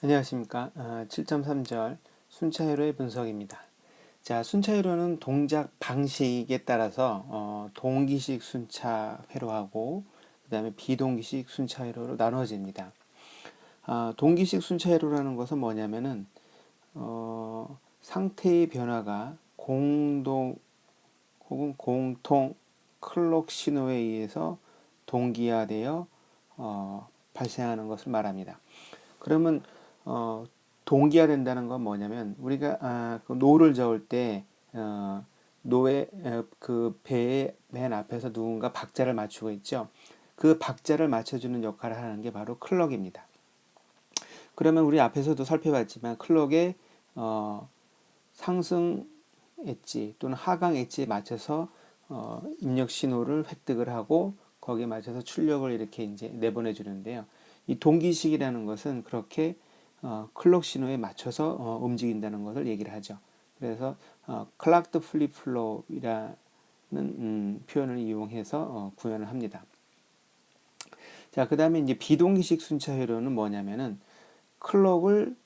안녕하십니까. 어, 7.3절 순차회로의 분석입니다. 자, 순차회로는 동작 방식에 따라서 어, 동기식 순차 회로하고 그 다음에 비동기식 순차 회로로 나누어집니다. 아, 동기식 순차 회로라는 것은 뭐냐면은 어, 상태의 변화가 공동 혹은 공통 클록 신호에 의해서 동기화되어 어, 발생하는 것을 말합니다. 그러면 어, 동기화 된다는 건 뭐냐면 우리가 아, 그 노를 저을 때 어, 노의 어, 그 배의 맨 앞에서 누군가 박자를 맞추고 있죠. 그 박자를 맞춰주는 역할을 하는 게 바로 클럭입니다. 그러면 우리 앞에서도 살펴봤지만 클럭의 어, 상승 엣지 또는 하강 엣지에 맞춰서 어, 입력 신호를 획득을 하고 거기에 맞춰서 출력을 이렇게 이제 내보내 주는데요. 이 동기식이라는 것은 그렇게 어, 클럭 신호에 맞춰서 어, 움직인다는 것을 얘기를 하죠. 그래서 어, 클락드 플립플로이라는 음, 표현을 이용해서 어, 구현을 합니다. 자, 그 다음에 이제 비동기식 순차 회로는 뭐냐면은 클럭을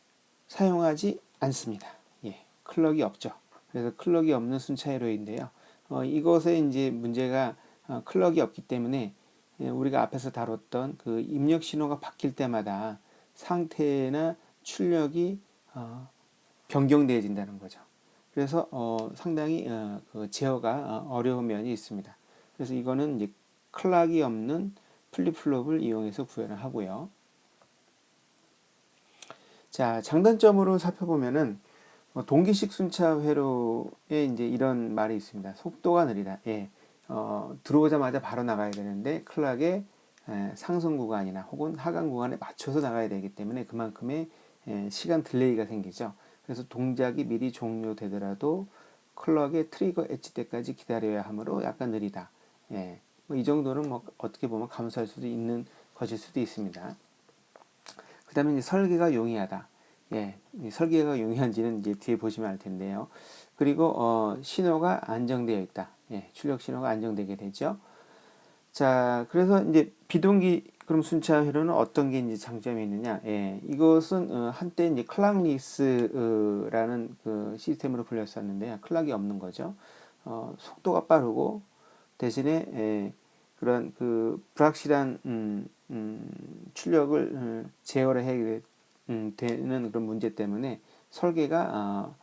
사용하지 않습니다. 예, 클럭이 없죠. 그래서 클럭이 없는 순차 회로인데요. 어, 이것에 이제 문제가 어, 클럭이 없기 때문에 예, 우리가 앞에서 다뤘던 그 입력 신호가 바뀔 때마다 상태나 출력이 어, 변경되어진다는 거죠. 그래서 어, 상당히 어, 그 제어가 어, 어려운 면이 있습니다. 그래서 이거는 이제 클락이 없는 플립플롭을 이용해서 구현을 하고요. 자, 장단점으로 살펴보면은 어, 동기식 순차 회로에 이제 이런 말이 있습니다. 속도가 느리다. 예. 어, 들어오자마자 바로 나가야 되는데 클락의 에, 상승 구간이나 혹은 하강 구간에 맞춰서 나가야 되기 때문에 그만큼의 에, 시간 딜레이가 생기죠. 그래서 동작이 미리 종료되더라도 클럭의 트리거 엣지 때까지 기다려야 하므로 약간 느리다. 예. 뭐 이 정도는 뭐 어떻게 보면 감수할 수도 있는 것일 수도 있습니다. 그 다음에 설계가 용이하다. 예, 설계가 용이한지는 이제 뒤에 보시면 알 텐데요. 그리고 어, 신호가 안정되어 있다. 예, 출력 신호가 안정되게 되죠. 자, 그래서 이제 비동기 그럼 순차 회로는 어떤 게 이제 장점이 있느냐? 예, 이것은 어, 한때 이제 클락리스라는 그 시스템으로 불렸었는데요. 클락이 없는 거죠. 어, 속도가 빠르고 대신에 예, 그런 그 불확실한 음, 음, 출력을 음, 제어를 해야 음, 되는 그런 문제 때문에 설계가 어,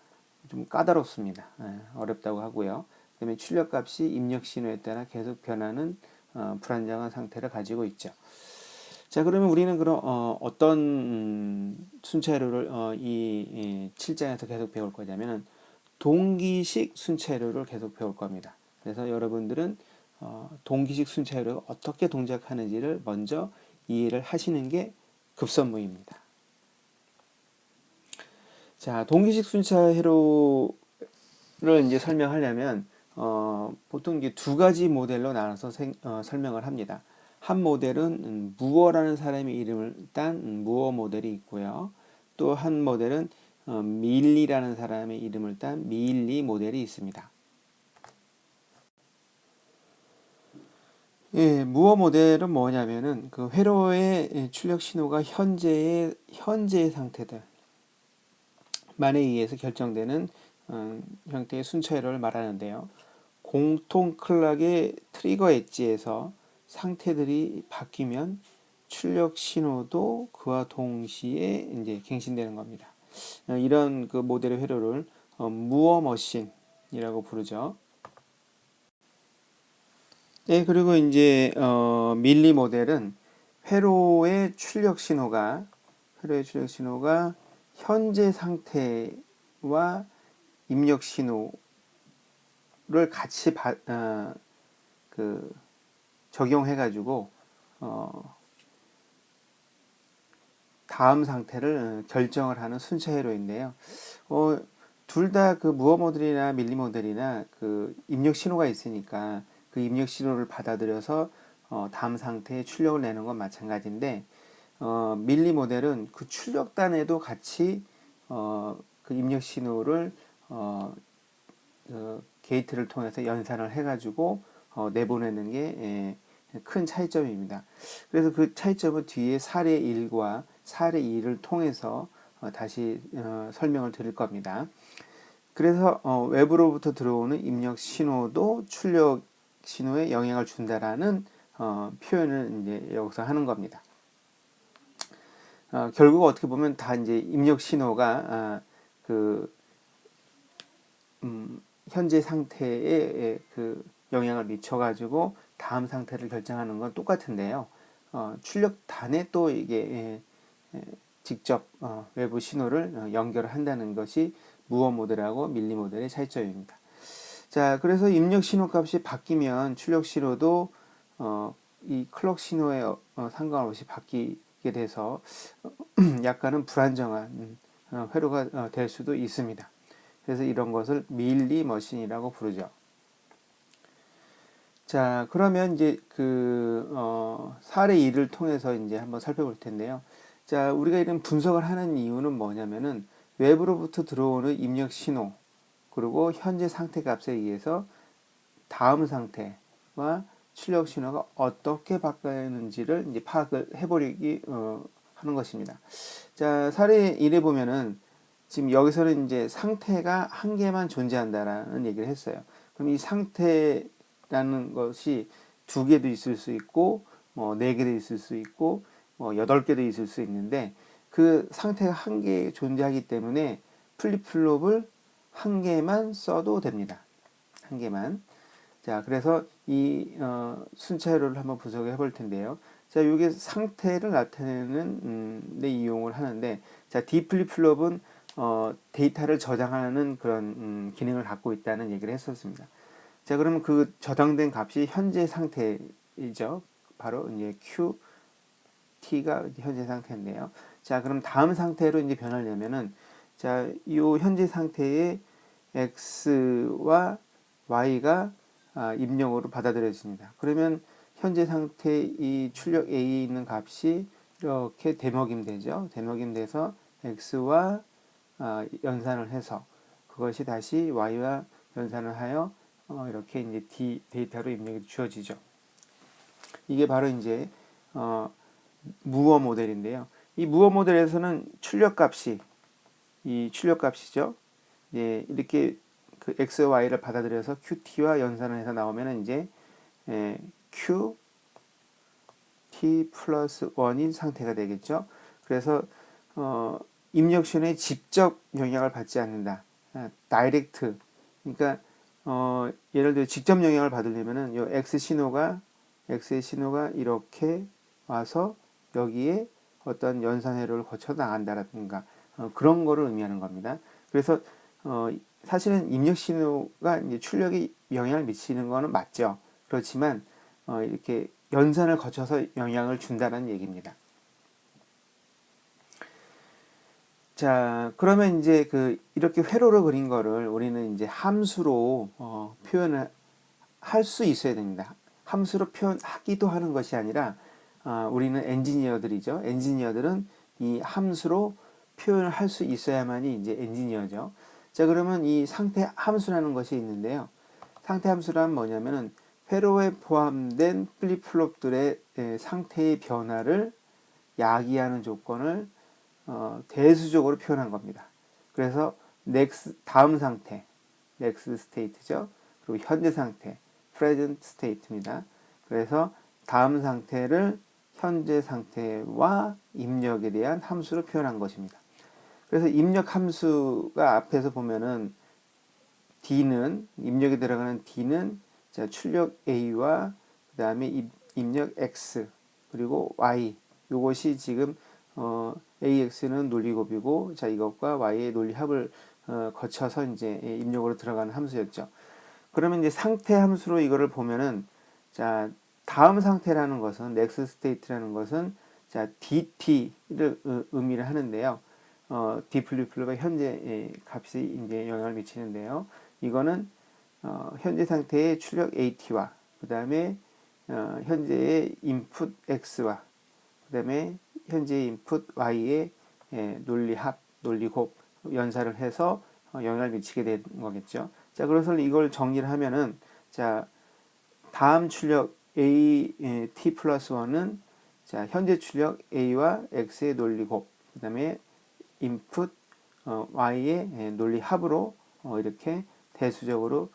좀 까다롭습니다. 예, 어렵다고 하고요. 그다음에 출력 값이 입력 신호에 따라 계속 변하는 어, 불안정한 상태를 가지고 있죠. 자, 그러면 우리는 그럼 어, 어떤 음, 순차회로를 어, 이, 이 7장에서 계속 배울 거냐면은 동기식 순차회로를 계속 배울 겁니다. 그래서 여러분들은 어, 동기식 순차회로가 어떻게 동작하는지를 먼저 이해를 하시는 게 급선무입니다. 자, 동기식 순차회로를 이제 설명하려면 어, 보통 이제 두 가지 모델로 나눠서 생, 어, 설명을 합니다. 한 모델은 음, 무어라는 사람의 이름을 딴 음, 무어 모델이 있고요. 또 한 모델은 어, 밀리라는 사람의 이름을 딴 밀리 모델이 있습니다. 예, 무어 모델은 뭐냐면은 그 회로의 출력 신호가 현재의 현재의 상태들 만에 의해서 결정되는 음, 형태의 순차 회로를 말하는데요. 공통 클락의 트리거 엣지에서 상태들이 바뀌면 출력 신호도 그와 동시에 이제 갱신되는 겁니다. 어, 이런 그 모델의 회로를 어, 무어 머신이라고 부르죠. 네, 그리고 이제 어, 밀리 모델은 회로의 출력 신호가 회로의 출력 신호가 현재 상태와 입력 신호 를 같이 바, 어, 그 적용해 가지고 어, 다음 상태를 결정을 하는 순차 회로인데요. 어, 둘 다 그 무어 모델이나 밀리 모델이나 그 입력 신호가 있으니까 그 입력 신호를 받아들여서 어, 다음 상태에 출력을 내는 건 마찬가지인데 어, 밀리 모델은 그 출력단에도 같이 어, 그 입력 신호를 어, 그 게이트를 통해서 연산을 해가지고 어, 내보내는 게큰 차이점입니다. 그래서 그 차이점은 뒤에 사례 1과 사례 2를 통해서 어, 다시 어, 설명을 드릴 겁니다. 그래서 어, 외부로부터 들어오는 입력 신호도 출력 신호에 영향을 준다라는 어, 표현을 이제 여기서 하는 겁니다. 어, 결국 어떻게 보면 다 이제 입력 신호가 아, 그 음, 현재 상태에 그 영향을 미쳐가지고 다음 상태를 결정하는 건 똑같은데요. 어, 출력단에 또 이게 예, 예, 직접 어, 외부 신호를 어, 연결을 한다는 것이 무어 모델하고 밀리 모델의 차이점입니다. 자, 그래서 입력 신호 값이 바뀌면 출력 신호도 어, 이 클럭 신호에 어, 상관없이 바뀌게 돼서 약간은 불안정한 음, 어, 회로가 어, 될 수도 있습니다. 그래서 이런 것을 밀리 머신이라고 부르죠. 자, 그러면 이제 그, 어, 사례 2를 통해서 이제 한번 살펴볼 텐데요. 자, 우리가 이런 분석을 하는 이유는 뭐냐면은 외부로부터 들어오는 입력 신호, 그리고 현재 상태 값에 의해서 다음 상태와 출력 신호가 어떻게 바뀌는지를 이제 파악을 해버리기, 어, 하는 것입니다. 자, 사례 1에 보면은 지금 여기서는 이제 상태가 한 개만 존재한다라는 얘기를 했어요. 그럼 이 상태라는 것이 두 개도 있을 수 있고, 뭐, 네 개도 있을 수 있고, 뭐, 여덟 개도 있을 수 있는데, 그 상태가 한 개 존재하기 때문에 플립플롭을 한 개만 써도 됩니다. 한 개만. 자, 그래서 이, 어, 순차율을 한번 분석해 볼 텐데요. 자, 이게 상태를 나타내는, 음, 데 이용을 하는데, 자, 디플립플롭은 어, 데이터를 저장하는 그런 음, 기능을 갖고 있다는 얘기를 했었습니다. 자, 그러면 그 저장된 값이 현재 상태이죠. 바로 이제 qt가 현재 상태인데요. 자, 그럼 다음 상태로 이제 변하려면은 자, 이 현재 상태의 x와 y가 아, 입력으로 받아들여집니다. 그러면 현재 상태 이 출력 a에 있는 값이 이렇게 대먹임 되죠. 대먹임 돼서 x와 어, 연산을 해서 그것이 다시 y와 연산을 하여 어, 이렇게 이제 d 데이터로 입력이 주어지죠. 이게 바로 이제 어, 무어 모델인데요. 이 무어 모델에서는 출력 값이 이 출력 값이죠. 예, 이렇게 그 x, y를 받아들여서 qt와 연산을 해서 나오면은 이제 예, q t 플러스 1인 상태가 되겠죠. 그래서 어, 입력신호에 직접 영향을 받지 않는다. 아, 다이렉트. 그러니까 어, 예를 들어 직접 영향을 받으려면은 요 X 신호가 X의 신호가 이렇게 와서 여기에 어떤 연산회로를 거쳐 나간다라든가 어, 그런 거를 의미하는 겁니다. 그래서 어, 사실은 입력 신호가 이제 출력에 영향을 미치는 거는 맞죠. 그렇지만 어, 이렇게 연산을 거쳐서 영향을 준다는 얘기입니다. 자, 그러면 이제 그 이렇게 회로를 그린 거를 우리는 이제 함수로 어, 표현을 할 수 있어야 됩니다. 함수로 표현하기도 하는 것이 아니라 어, 우리는 엔지니어들이죠. 엔지니어들은 이 함수로 표현을 할 수 있어야만이 이제 엔지니어죠. 자, 그러면 이 상태 함수라는 것이 있는데요. 상태 함수란 뭐냐면은 회로에 포함된 플립플롭들의 상태의 변화를 야기하는 조건을 어, 대수적으로 표현한 겁니다. 그래서 next 다음 상태 next state죠. 그리고 현재 상태 present state입니다. 그래서 다음 상태를 현재 상태와 입력에 대한 함수로 표현한 것입니다. 그래서 입력 함수가 앞에서 보면은 D는 입력에 들어가는 D는 자, 출력 A와 그 다음에 입력 X 그리고 Y 이것이 지금 어, AX는 논리곱이고 자 이것과 Y의 논리합을 어, 거쳐서 이제 입력으로 들어가는 함수였죠. 그러면 이제 상태 함수로 이거를 보면은 자 다음 상태라는 것은 next state라는 것은 자 DT를 의미를 하는데요. 어, 디플리플로가 현재 값이 이제 영향을 미치는데요. 이거는 어, 현재 상태의 출력 AT와 그 다음에 어, 현재의 input X와 그 다음에 현재 인풋 y의 예, 논리합, 논리곱 연산을 해서 어, 영향을 미치게 된 거겠죠. 자, 그래서 이걸 정리를 하면은 자 다음 출력 a 예, t 플러스 1은 자 현재 출력 a와 x의 논리곱 그다음에 input 어, y의 예, 논리 합으로 어, 이렇게 대수적으로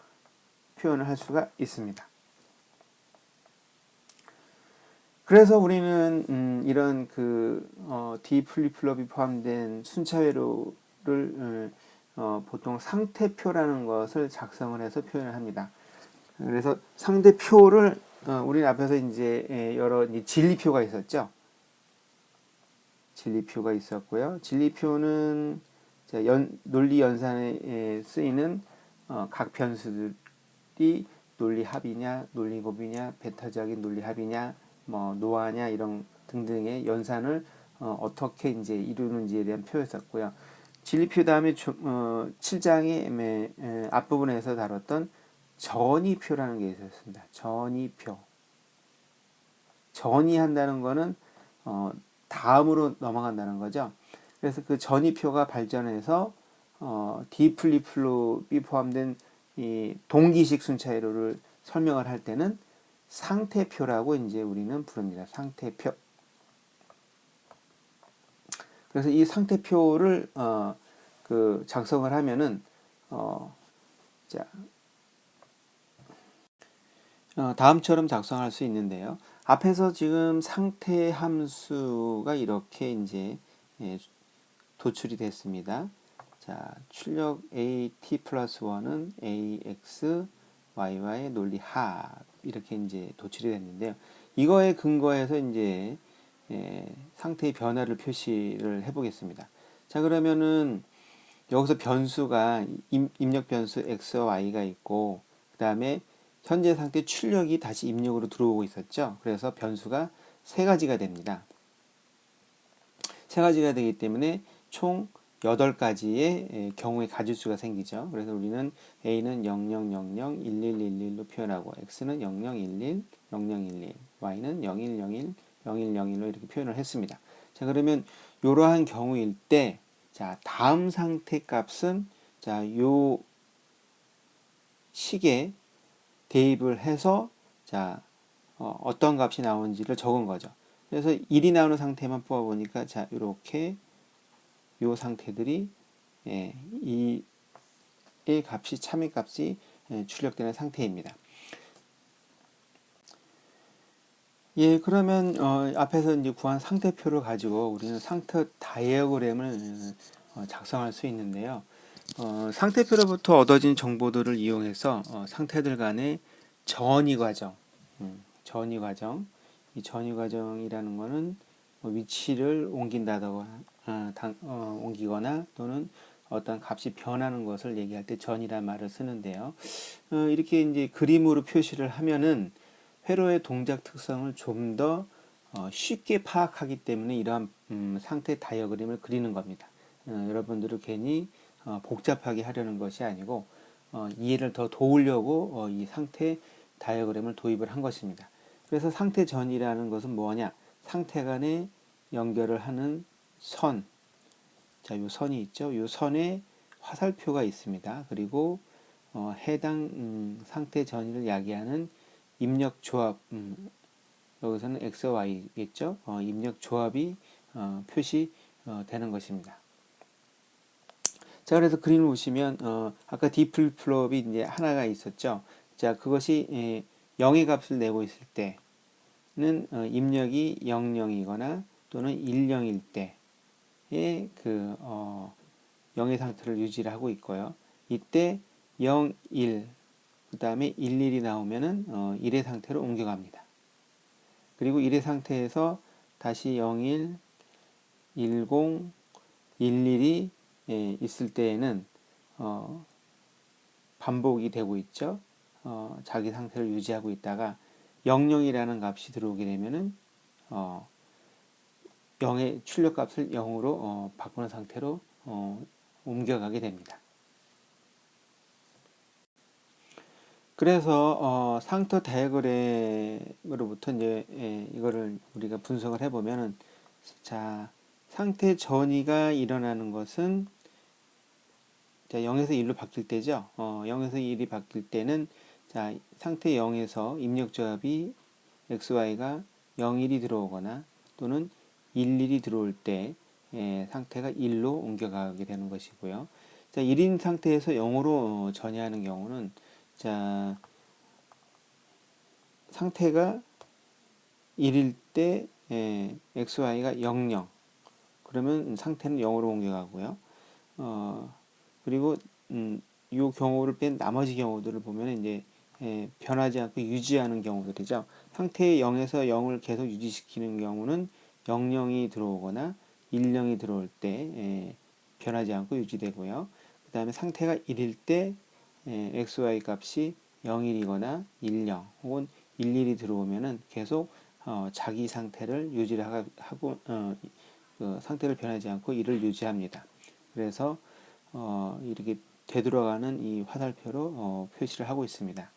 표현을 할 수가 있습니다. 그래서 우리는 음, 이런 그 어, D 플립플롭이 포함된 순차회로를 어, 보통 상태표라는 것을 작성을 해서 표현을 합니다. 그래서 상대표를 어, 우리 앞에서 이제 예, 여러 이제 진리표가 있었죠. 진리표가 있었고요. 진리표는 자, 연, 논리 연산에 쓰이는 어, 각 변수들이 논리 합이냐, 논리 곱이냐, 베타적인 논리 합이냐, 뭐 노화냐 이런 등등의 연산을 어, 떻게 이제 이루는지에 대한 표였었고요. 진리표 다음에 조, 어, 7장의 앞부분에서 다뤘던 전이표라는 게 있었습니다. 전이표. 전이한다는 거는 어, 다음으로 넘어간다는 거죠. 그래서 그 전이표가 발전해서 어, 디플리플롭이 포함된 이 동기식 순차이로를 설명을 할 때는 상태표라고 이제 우리는 부릅니다. 상태표. 그래서 이 상태표를 어, 그 작성을 하면은 어, 자 어, 다음처럼 작성할 수 있는데요. 앞에서 지금 상태 함수가 이렇게 이제 예, 도출이 됐습니다. 자, 출력 AT 플러스 1은 AX, YY 논리 합 이렇게 이제 도출이 됐는데요. 이거에 근거해서 이제 예, 상태의 변화를 표시를 해보겠습니다. 자, 그러면은 여기서 변수가 임, 입력 변수 X와 Y가 있고 그 다음에 현재 상태 출력이 다시 입력으로 들어오고 있었죠. 그래서 변수가 세 가지가 됩니다. 세 가지가 되기 때문에 총 8가지의 경우의 가지수가 생기죠. 그래서 우리는 A는 0000, 1111로 표현하고 X는 0011, 0011, Y는 0101, 0101로 이렇게 표현을 했습니다. 자, 그러면 이러한 경우일 때 자, 다음 상태 값은 자, 요 식에 대입을 해서 자, 어, 어떤 값이 나오는지를 적은 거죠. 그래서 1이 나오는 상태만 뽑아 보니까 자, 이렇게 요 상태들이 예, 이의 값이 참의 값이 예, 출력되는 상태입니다. 예, 그러면 어, 앞에서 이제 구한 상태표를 가지고 우리는 상태 다이어그램을 어, 작성할 수 있는데요. 어, 상태표로부터 얻어진 정보들을 이용해서 어, 상태들 간의 전이 과정, 음, 전이 과정, 이 전이 과정이라는 것은 뭐 위치를 옮긴다거나 아, 당, 어, 옮기거나 또는 어떤 값이 변하는 것을 얘기할 때 전이란 말을 쓰는데요. 어, 이렇게 이제 그림으로 표시를 하면은 회로의 동작 특성을 좀더 어, 쉽게 파악하기 때문에 이러한 음, 상태 다이어그램을 그리는 겁니다. 어, 여러분들은 괜히 어, 복잡하게 하려는 것이 아니고 어, 이해를 더 도우려고 어, 이 상태 다이어그램을 도입을 한 것입니다. 그래서 상태 전이라는 것은 뭐냐? 상태 간의 연결을 하는 선. 자, 요 선이 있죠. 요 선에 화살표가 있습니다. 그리고 어, 해당 음, 상태 전이를 야기하는 입력 조합 음, 여기서는 x, y겠죠. 어, 입력 조합이 어, 표시 어, 되는 것입니다. 자, 그래서 그림을 보시면 어, 아까 디플 플롭이 이제 하나가 있었죠. 자, 그것이 예, 0의 값을 내고 있을 때는 어, 입력이 00이거나 또는 10일 때 의 그 어, 0의 상태를 유지를 하고 있고요. 이때 0, 1, 그 다음에 1, 1이 나오면은 어, 1의 상태로 옮겨갑니다. 그리고 1의 상태에서 다시 0, 1, 10, 1, 1이 예, 있을 때에는 어, 반복이 되고 있죠. 어, 자기 상태를 유지하고 있다가 00이라는 값이 들어오게 되면은 어, 0의 출력 값을 0으로 어, 바꾸는 상태로 어, 옮겨가게 됩니다. 그래서 어, 상태 다이어그램으로부터 이제 예, 이거를 우리가 분석을 해보면은 자 상태 전이가 일어나는 것은 자 0에서 1로 바뀔 때죠. 어, 0에서 1이 바뀔 때는 자 상태 0에서 입력 조합이 x, y가 0, 1이 들어오거나 또는 1, 1이 들어올 때 예, 상태가 1로 옮겨가게 되는 것이고요. 자, 1인 상태에서 0으로 전이하는 경우는 자, 상태가 1일 때 예, xy가 00 그러면 상태는 0으로 옮겨가고요. 어, 그리고 음, 이 경우를 뺀 나머지 경우들을 보면 이제 예, 변하지 않고 유지하는 경우들이죠. 상태 0에서 0을 계속 유지시키는 경우는 00이 들어오거나 10이 들어올 때 예, 변하지 않고 유지되고요. 그 다음에 상태가 1일 때 예, xy 값이 01이거나 10 혹은 11이 들어오면은 계속 어, 자기 상태를 유지를 하- 하고 어, 그 상태를 변하지 않고 이를 유지합니다. 그래서 어, 이렇게 되돌아가는 이 화살표로 어, 표시를 하고 있습니다.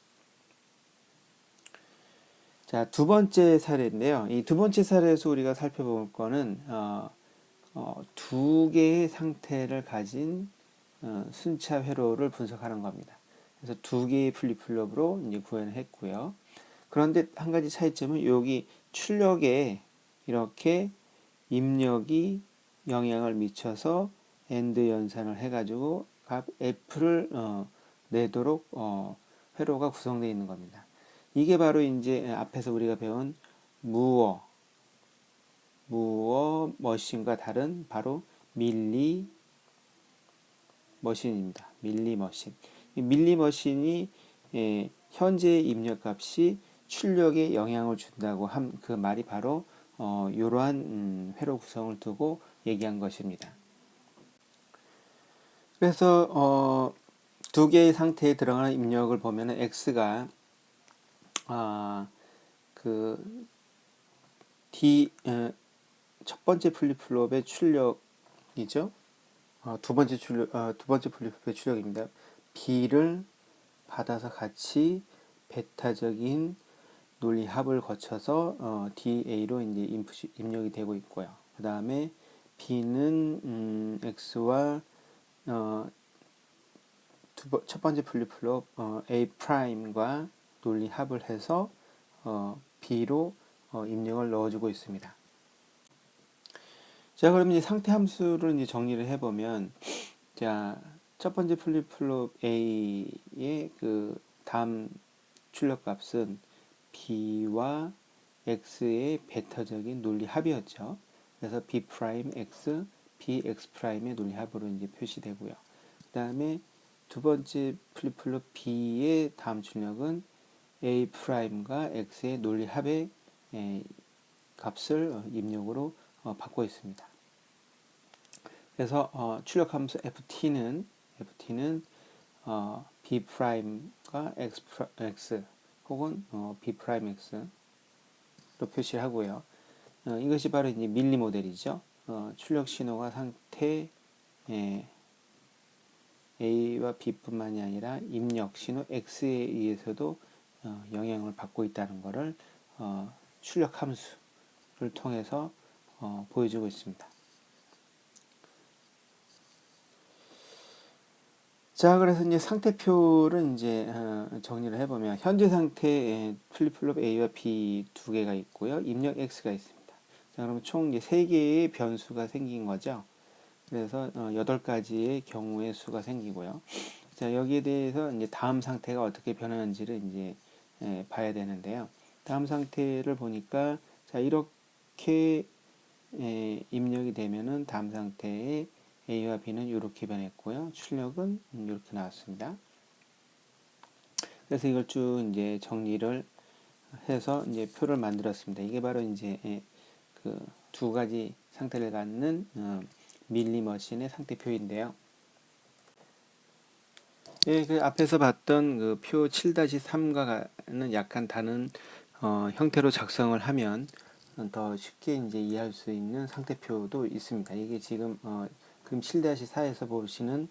자, 두 번째 사례인데요. 이 두 번째 사례에서 우리가 살펴볼 거는 어, 어, 두 개의 상태를 가진 어, 순차 회로를 분석하는 겁니다. 그래서 두 개의 플립플롭으로 이제 구현을 했고요. 그런데 한 가지 차이점은 여기 출력에 이렇게 입력이 영향을 미쳐서 엔드 연산을 해가지고 각 F를 어, 내도록 어, 회로가 구성되어 있는 겁니다. 이게 바로 이제 앞에서 우리가 배운 무어, 무어 머신과 다른 바로 밀리 머신입니다. 밀리 머신. 이 밀리 머신이 예, 현재 입력 값이 출력에 영향을 준다고 한 그 말이 바로 어, 이러한 음, 회로 구성을 두고 얘기한 것입니다. 그래서 어, 두 개의 상태에 들어가는 입력을 보면은 x가 아, 그 D 에, 첫 번째 플립플롭의 출력이죠. 어, 두 번째 출력 어, 두 번째 플립플롭의 출력입니다. B를 받아서 같이 베타적인 논리 합을 거쳐서 어, DA로 이제 인풋이 입력이 되고 있고요. 그 다음에 B는 음, X와 어, 두 번, 첫 번째 플립플롭 어, A 프라임과 논리 합을 해서 어, B로 어, 입력을 넣어주고 있습니다. 자, 그러면 이제 상태 함수를 이제 정리를 해보면, 자, 첫 번째 플립플롭 A의 그 다음 출력 값은 B와 X의 베타적인 논리 합이었죠. 그래서 B 프라임 X, B X 프라임의 논리 합으로 이제 표시되고요. 그 다음에 두 번째 플립플롭 B의 다음 출력은 A 프라임과 X의 논리 합의 에, 값을 어, 입력으로 어, 받고 있습니다. 그래서 어, 출력 함수 ft는 ft는 어, b 프라임과 x, x 혹은 어, b 프라임 x로 표시를 하고요. 어, 이것이 바로 이제 밀리 모델이죠. 어, 출력 신호가 상태 예, A와 B뿐만이 아니라 입력 신호 X에 의해서도 어, 영향을 받고 있다는 것을 어, 출력 함수를 통해서 어, 보여주고 있습니다. 자, 그래서 이제 상태표를 이제 어, 정리를 해보면 현재 상태에 플립플롭 A와 B 두 개가 있고요, 입력 X가 있습니다. 자, 그러면 총 이제 세 개의 변수가 생긴 거죠. 그래서 어, 여덟 가지의 경우의 수가 생기고요. 자, 여기에 대해서 이제 다음 상태가 어떻게 변하는지를 이제 예, 봐야 되는데요. 다음 상태를 보니까 자 이렇게 예, 입력이 되면은 다음 상태에 A와 B는 이렇게 변했고요. 출력은 이렇게 나왔습니다. 그래서 이걸 쭉 이제 정리를 해서 이제 표를 만들었습니다. 이게 바로 이제 예, 그두 가지 상태를 갖는 어, 밀리 머신의 상태표인데요. 예, 그 앞에서 봤던 그 표 7-3과는 약간 다른 어, 형태로 작성을 하면 더 쉽게 이제 이해할 수 있는 상태표도 있습니다. 이게 지금 어, 그림 7-4에서 보시는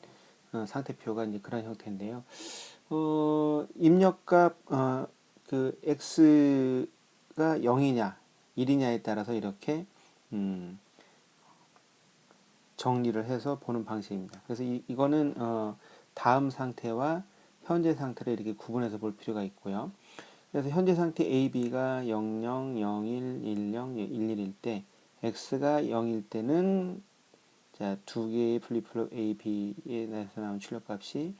어, 상태표가 이제 그런 형태인데요. 어, 입력값 어, 그 x가 0이냐 1이냐에 따라서 이렇게 음, 정리를 해서 보는 방식입니다. 그래서 이, 이거는 어, 다음 상태와 현재 상태를 이렇게 구분해서 볼 필요가 있고요. 그래서 현재 상태 AB가 00, 01, 10, 11일 때 x가 0일 때는 자, 두 개의 플립플롭 A, B에서 나온 출력값이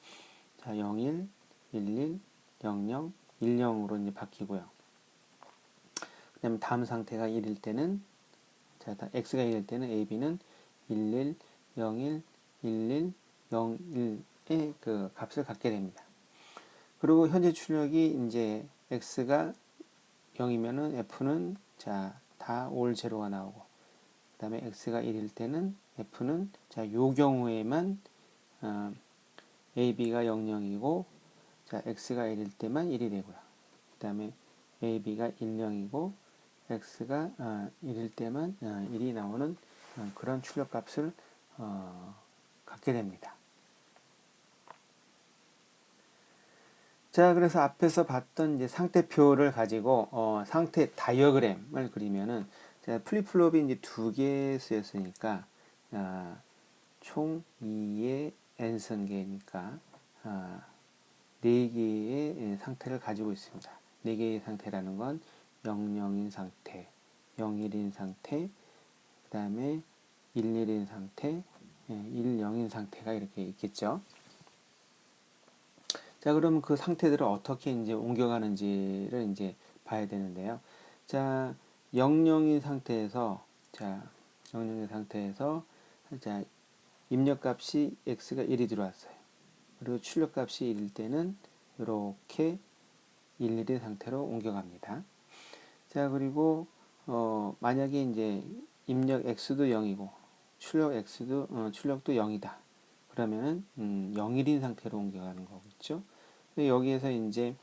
자, 01, 11, 00, 10으로 이제 바뀌고요. 그 다음에 다음 상태가 1일 때는 자, x가 1일 때는 a, b는 11, 01, 11, 01의 그 값을 갖게 됩니다. 그리고 현재 출력이 이제 x가 0이면은 f는 자, 다 올 제로가 나오고 그 다음에 x가 1일 때는 f는 자, 요 경우에만 어, ab가 00이고 자, x가 1일 때만 1이 되고요. 그 다음에 ab가 10이고 x가 어, 1일 때만 어, 1이 나오는 어, 그런 출력 값을 어, 갖게 됩니다. 자, 그래서 앞에서 봤던 이제 상태표를 가지고 어, 상태 다이어그램을 그리면은 자, 플립플롭이 이제 두 개 쓰였으니까 아, 총 2의 n선계니까 아, 4개의 예, 상태를 가지고 있습니다. 4개의 상태라는 건 00인 상태, 01인 상태, 그 다음에 11인 상태, 10인 예, 상태가 이렇게 있겠죠. 자, 그럼 그 상태들을 어떻게 이제 옮겨가는지를 이제 봐야 되는데요. 자, 00인 상태에서, 자, 00인 상태에서, 자, 입력값이 x가 1이 들어왔어요. 그리고 출력값이 1일 때는 이렇게 11인 상태로 옮겨갑니다. 자, 그리고 어, 만약에 이제 입력 x도 0이고 출력 x도 어, 출력도 0이다. 그러면은 음, 0일인 상태로 옮겨가는 거겠죠. 여기에서 이제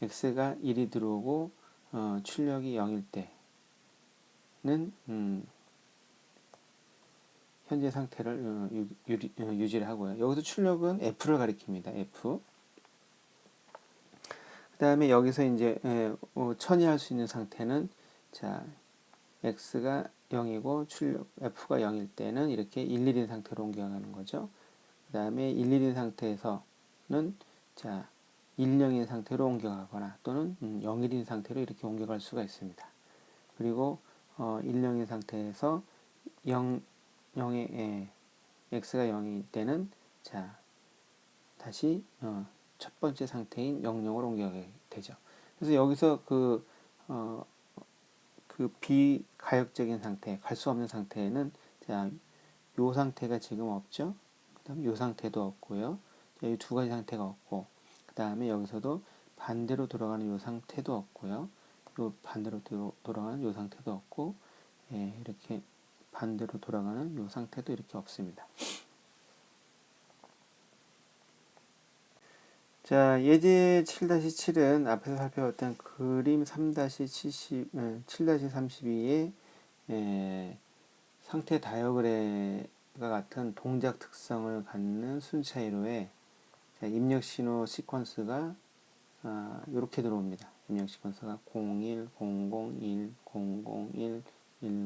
x가 1이 들어오고 어, 출력이 0일 때는 음, 현재 상태를 어, 유, 유, 어, 유지를 하고요. 여기서 출력은 f를 가리킵니다. f. 다음에 여기서 이제 예, 어, 천이할 수 있는 상태는 자 x가 0이고 출력 f가 0일 때는 이렇게 1, 1인 상태로 옮겨가는 거죠. 그 다음에 1, 1인 상태에서는 자 1, 0인 상태로 옮겨가거나 또는 음, 0, 1인 상태로 이렇게 옮겨갈 수가 있습니다. 그리고 어, 1, 0인 상태에서 0, 0의 예, x가 0일 때는 자 다시 어, 첫 번째 상태인 00으로 옮겨가게 되죠. 그래서 여기서 그, 어, 그 비가역적인 상태, 갈 수 없는 상태에는 자, 요 상태가 지금 없죠. 그 다음에 요 상태도 없고요. 이 두 가지 상태가 없고, 그 다음에 여기서도 반대로 돌아가는 요 상태도 없고요. 요 반대로 돌아가는 요 상태도 없고, 예, 이렇게 반대로 돌아가는 요 상태도 이렇게 없습니다. 자, 예제 7-7은 앞에서 살펴봤던 그림 3-70, 7-32의 에, 상태 다이어그램과 같은 동작 특성을 갖는 순차이로의 입력 신호 시퀀스가 아, 이렇게 들어옵니다. 입력 시퀀스가 01, 00, 1, 001, 10,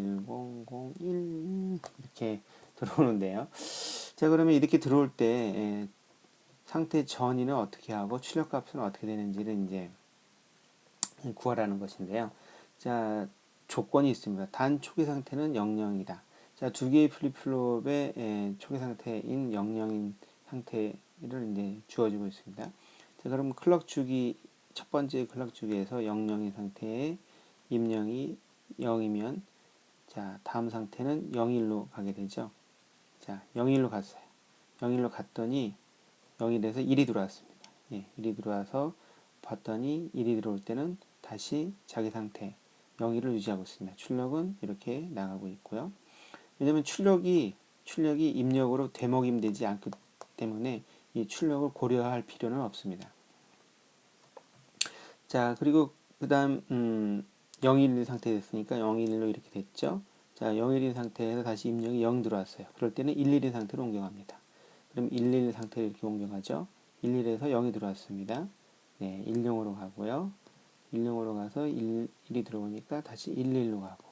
10, 01 이렇게 들어오는데요. 자, 그러면 이렇게 들어올 때 에, 상태 전이는 어떻게 하고 출력 값은 어떻게 되는지를 이제 구하라는 것인데요. 자, 조건이 있습니다. 단 초기 상태는 00이다. 자, 두 개의 플립플롭의 초기 상태인 00인 상태 를 이제 주어지고 있습니다. 자, 그럼 클럭 주기 첫 번째 클럭 주기에서 00인 상태에 입력이 0이면 자, 다음 상태는 01로 가게 되죠. 자, 01로 갔어요. 01로 갔더니 0이 돼서 1이 들어왔습니다. 예, 1이 들어와서 봤더니 1이 들어올 때는 다시 자기 상태 0일을 유지하고 있습니다. 출력은 이렇게 나가고 있고요. 왜냐면 출력이 출력이 입력으로 대목임되지 않기 때문에 이 출력을 고려할 필요는 없습니다. 자 그리고 그 다음 음, 011 상태 됐으니까 011로 이렇게 됐죠. 자 011 상태에서 다시 입력이 0 들어왔어요. 그럴 때는 111 상태로 옮겨갑니다. 그럼 11 상태로 이렇게 옮겨가죠. 11에서 0이 들어왔습니다. 네, 10으로 가고요. 10으로 가서 1, 1이 들어오니까 다시 11로 가고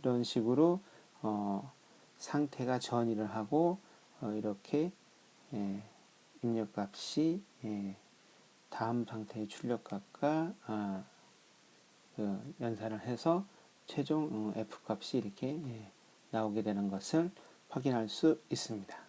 이런 식으로 어, 상태가 전이를 하고 어, 이렇게 예, 입력값이 예, 다음 상태의 출력값과 아, 그 연산을 해서 최종 어, F값이 이렇게 예, 나오게 되는 것을 확인할 수 있습니다.